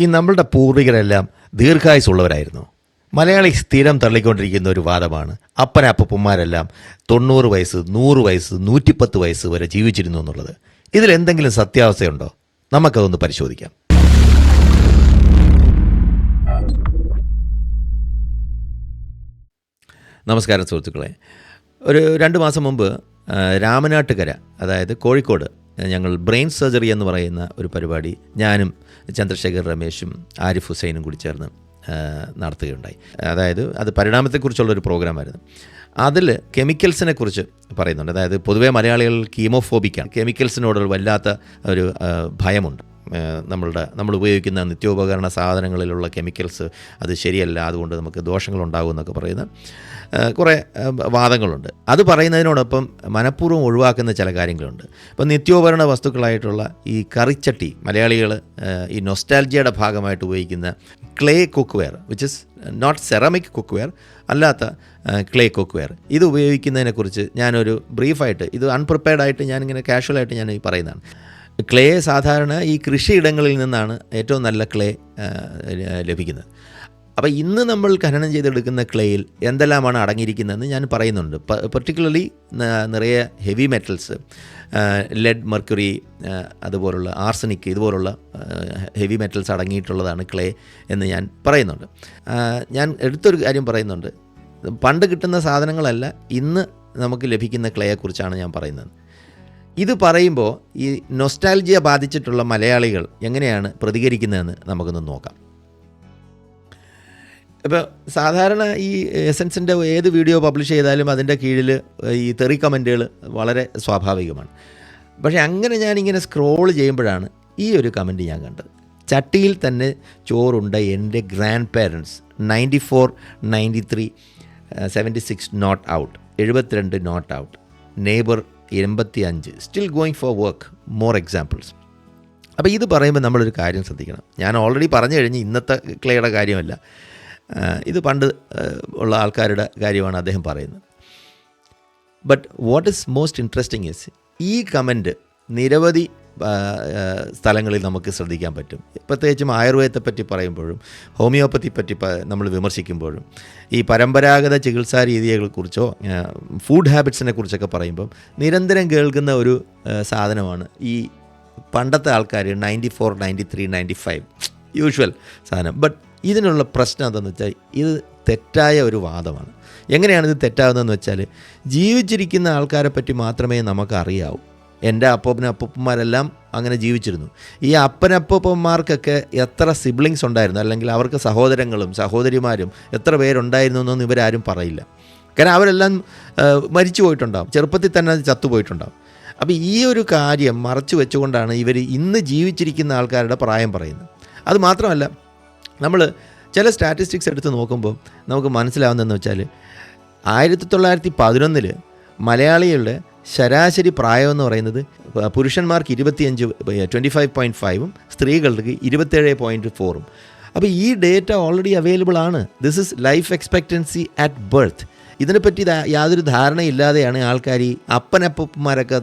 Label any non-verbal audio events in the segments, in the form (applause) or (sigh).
ഈ നമ്മളുടെ പൂർവികരെല്ലാം ദീർഘായുസുള്ളവരായിരുന്നു മലയാളി സ്ഥിരം തള്ളിക്കൊണ്ടിരിക്കുന്ന ഒരു വാദമാണ് അപ്പനപ്പന്മാരെല്ലാം തൊണ്ണൂറ് വയസ്സ് നൂറ് വയസ്സ് നൂറ്റിപ്പത്ത് വയസ്സ് വരെ ജീവിച്ചിരുന്നു എന്നുള്ളത്. ഇതിൽ എന്തെങ്കിലും സത്യാവസ്ഥയുണ്ടോ? നമുക്കതൊന്ന് പരിശോധിക്കാം. നമസ്കാരം സുഹൃത്തുക്കളെ. ഒരു രണ്ട് മാസം മുമ്പ് രാമനാട്ടുകര അതായത് കോഴിക്കോട് ഞങ്ങൾ ബ്രെയിൻ സർജറി എന്ന് പറയുന്ന ഒരു പരിപാടി ഞാനും ചന്ദ്രശേഖർ രമേശും ആരിഫ് ഹുസൈനും കൂടി ചേർന്ന് നടത്തുകയുണ്ടായി. അതായത് അത് പരിണാമത്തെക്കുറിച്ചുള്ള ഒരു പ്രോഗ്രാമായിരുന്നു. അതിൽ കെമിക്കൽസിനെ കുറിച്ച് പറയുന്നുണ്ട്. അതായത് പൊതുവേ മലയാളികൾ കീമോഫോബിക്കാണ്. കെമിക്കൽസിനോട് വല്ലാത്ത ഒരു ഭയമുണ്ട്. നമ്മളുടെ നമ്മൾ ഉപയോഗിക്കുന്ന നിത്യോപകരണ സാധനങ്ങളിലുള്ള കെമിക്കൽസ് അത് ശരിയല്ല അതുകൊണ്ട് നമുക്ക് ദോഷങ്ങളുണ്ടാകും എന്നൊക്കെ പറയുന്ന കുറേ വാദങ്ങളുണ്ട്. അത് പറയുന്നതിനോടൊപ്പം മനഃപൂർവം ഒഴിവാക്കുന്ന ചില കാര്യങ്ങളുണ്ട്. ഇപ്പം നിത്യോപകരണ വസ്തുക്കളായിട്ടുള്ള ഈ കറിച്ചട്ടി മലയാളികൾ ഈ നൊസ്റ്റാൽജിയയുടെ ഭാഗമായിട്ട് ഉപയോഗിക്കുന്ന clay cookware which is not ceramic cookware അല്ലാത്ത ക്ലേ കുക്ക്വെയർ ഇത് ഉപയോഗിക്കുന്നതിനെക്കുറിച്ച് ഞാനൊരു ബ്രീഫായിട്ട് ഇത് അൺപ്രിപ്പയർഡ് ആയിട്ട് ഞാനിങ്ങനെ കാഷ്വലായിട്ട് ഞാൻ ഈ പറയുന്നതാണ്. ക്ലേ സാധാരണ ഈ കൃഷിയിടങ്ങളിൽ നിന്നാണ് ഏറ്റവും നല്ല ക്ലേ ലഭിക്കുന്നത്. അപ്പോൾ ഇന്ന് നമ്മൾ ഖനനം ചെയ്തെടുക്കുന്ന ക്ലേയിൽ എന്തെല്ലാമാണ് അടങ്ങിയിരിക്കുന്നതെന്ന് ഞാൻ പറയുന്നുണ്ട്. പെർട്ടിക്കുലർലി നിറയെ ഹെവി മെറ്റൽസ് ലെഡ് മെർക്കുറി അതുപോലുള്ള ആർസനിക് ഇതുപോലുള്ള ഹെവി മെറ്റൽസ് അടങ്ങിയിട്ടുള്ളതാണ് ക്ലേ എന്ന് ഞാൻ പറയുന്നുണ്ട്. ഞാൻ എടുത്തൊരു കാര്യം പറയുന്നുണ്ട്. പണ്ട് കിട്ടുന്ന സാധനങ്ങളല്ല ഇന്ന് നമുക്ക് ലഭിക്കുന്ന ക്ലേയെക്കുറിച്ചാണ് ഞാൻ പറയുന്നത്. ഇത് പറയുമ്പോൾ ഈ നൊസ്റ്റാൽജിയ ബാധിച്ചിട്ടുള്ള മലയാളികൾ എങ്ങനെയാണ് പ്രതികരിക്കുന്നതെന്ന് നമുക്കൊന്ന് നോക്കാം. ഇപ്പോൾ സാധാരണ ഈ എസൻസിന്റെ ഏത് വീഡിയോ പബ്ലിഷ് ചെയ്താലും അതിന്റെ കീഴിൽ ഈ തെറി കമന്റുകൾ വളരെ സ്വാഭാവികമാണ്. പക്ഷേ അങ്ങനെ ഞാനിങ്ങനെ സ്ക്രോൾ ചെയ്യുമ്പോഴാണ് ഈ ഒരു കമന്റ് ഞാൻ കണ്ടത്. ചട്ടിയിൽ തന്നെ ചോറുണ്ട് എന്റെ grandparents ninety four ninety three seventy six not out എഴുപത്തിരണ്ട് നോട്ട് ഔട്ട് നെയ്ബർ എൺപത്തി അഞ്ച് still going for work more examples അപ്പോൾ ഇത് പറയുമ്പോൾ നമ്മളൊരു കാര്യം ശ്രദ്ധിക്കണം. ഞാൻ ഓൾറെഡി പറഞ്ഞു കഴിഞ്ഞ് ഇന്നത്തെ ക്ലേയുടെ കാര്യമല്ല. ഇത് പണ്ട് ഉള്ള ആൾക്കാരുടെ കാര്യമാണ് അദ്ദേഹം പറയുന്നത്. But what is most interesting is ഈ കമന്റ് നിരവധി സ്ഥലങ്ങളിൽ നമുക്ക് ശ്രദ്ധിക്കാൻ പറ്റും. പ്രത്യേകിച്ചും ആയുർവേദത്തെപ്പറ്റി പറയുമ്പോഴും ഹോമിയോപ്പത്തി പറ്റി നമ്മൾ വിമർശിക്കുമ്പോഴും ഈ പരമ്പരാഗത ചികിത്സാ രീതികളെക്കുറിച്ചോ ഫുഡ് ഹാബിറ്റ്സിനെ കുറിച്ചൊക്കെ പറയുമ്പം നിരന്തരം കേൾക്കുന്ന ഒരു സാധനമാണ് ഈ പണ്ടത്തെ ആൾക്കാർ ninety four ninety three ninety five usual സാധനം. ബട്ട് ഇതിനുള്ള പ്രശ്നം എന്താണെന്ന് വെച്ചാൽ ഇത് തെറ്റായ ഒരു വാദമാണ്. എങ്ങനെയാണ് ഇത് തെറ്റാവുന്നതെന്ന് വെച്ചാൽ ജീവിച്ചിരിക്കുന്ന ആൾക്കാരെ പറ്റി മാത്രമേ നമുക്ക് അറിയാവൂ എന്റെ അപ്പൂപ്പനും അപ്പൂപ്പന്മാരെല്ലാം അങ്ങനെ ജീവിച്ചിരുന്നു. ഈ അപ്പനപ്പൂപ്പന്മാർക്കൊക്കെ എത്ര സിബ്ലിങ്സ് ഉണ്ടായിരുന്നു? അല്ലെങ്കിൽ അവർക്ക് സഹോദരങ്ങളും സഹോദരിമാരും എത്ര പേരുണ്ടായിരുന്നു എന്നൊന്നും ഇവരാരും പറയില്ല. കാരണം അവരെല്ലാം മരിച്ചു പോയിട്ടുണ്ടാകും ചെറുപ്പത്തിൽ തന്നെ അത് ചത്തുപോയിട്ടുണ്ടാവും. അപ്പോൾ ഈ ഒരു കാര്യം മറച്ചു വെച്ചുകൊണ്ടാണ് ഇവർ ഇന്ന് ജീവിച്ചിരിക്കുന്ന ആൾക്കാരുടെ പ്രായം പറയുന്നത്. അത് മാത്രമല്ല നമ്മൾ ചില സ്റ്റാറ്റിസ്റ്റിക്സ് എടുത്ത് നോക്കുമ്പോൾ നമുക്ക് മനസ്സിലാവുന്നതെന്ന് വെച്ചാൽ ആയിരത്തി തൊള്ളായിരത്തി പതിനൊന്നിൽ മലയാളികളുടെ ശരാശരി പ്രായം എന്ന് പറയുന്നത് പുരുഷന്മാർക്ക് ഇരുപത്തിയഞ്ച് ട്വന്റി ഫൈവ് പോയിന്റ് ഫൈവും സ്ത്രീകൾക്ക് ഇരുപത്തേഴ് പോയിന്റ് ഫോറും അപ്പോൾ ഈ ഡേറ്റ ഓൾറെഡി അവൈലബിൾ ആണ്. This is life expectancy at birth ഇതിനെപ്പറ്റി യാതൊരു ധാരണയില്ലാതെയാണ് ആൾക്കാർ ഈ അപ്പനപ്പന്മാരൊക്കെ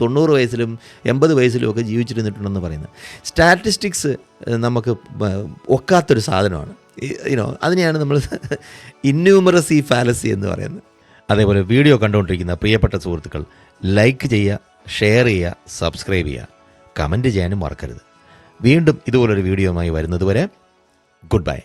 തൊണ്ണൂറ് വയസ്സിലും എൺപത് വയസ്സിലും ഒക്കെ ജീവിച്ചിരുന്നിട്ടുണ്ടെന്ന് പറയുന്നത്. സ്റ്റാറ്റിസ്റ്റിക്സ് നമുക്ക് ഒക്കാത്തൊരു സാധനമാണ്. യുനോ അതിനെയാണ് നമ്മൾ (laughs) ഇന്യൂമറസി ഫാലസി എന്ന് പറയുന്നത്. അതേപോലെ വീഡിയോ കണ്ടുകൊണ്ടിരിക്കുന്ന പ്രിയപ്പെട്ട സുഹൃത്തുക്കൾ ലൈക്ക് ചെയ്യുക ഷെയർ ചെയ്യുക സബ്സ്ക്രൈബ് ചെയ്യുക. കമന്റ് ചെയ്യാനും മറക്കരുത്. വീണ്ടും ഇതുപോലൊരു വീഡിയോയുമായി വരുന്നതുവരെ ഗുഡ് ബൈ